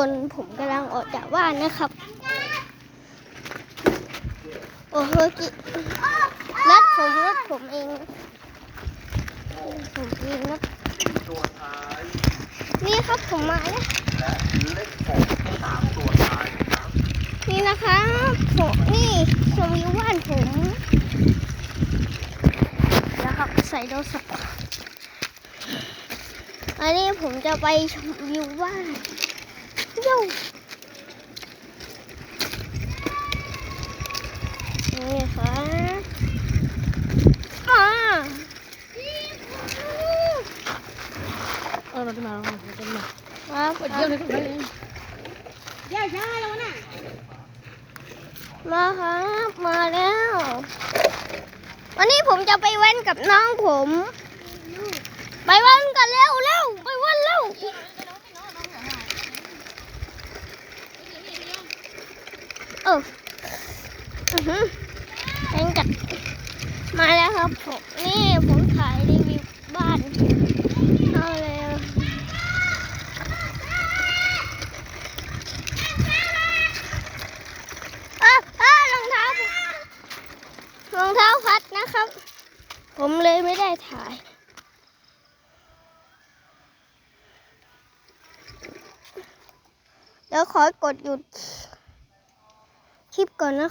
คนผมกำลังออกจากบ้านนะครับ โอ้โหกิรถผมรถผมเอง ผมเองครับนี่ครับผมมาแล้วและเลขหกสามตัวท้ายนะครับนี่นะครับผมนี่ชมวิวบ้านผมนะครับใส่โทรศัพท์อันนี้ผมจะไปชมวิวบ้าน นี่ครับอ่าเออมันจะมามันจะมาครับเปิดเยี่ยมเลยก็ไปเองมาครับมาแล้ว วันนี้ผมจะไปแว้นกับน้องผม ไปแว้นกันเร็วเร็วไปแว้นเร็ว เอออือหือแข่งกันมาแล้วครับผมนี่ผมถ่ายรีวิวบ้านเอาเลยเออเออรองเท้ารองเท้าพัดนะครับ ผมเลยไม่ได้ถ่ายเดี๋ยวขอกดหยุด คลิปก่อนนะ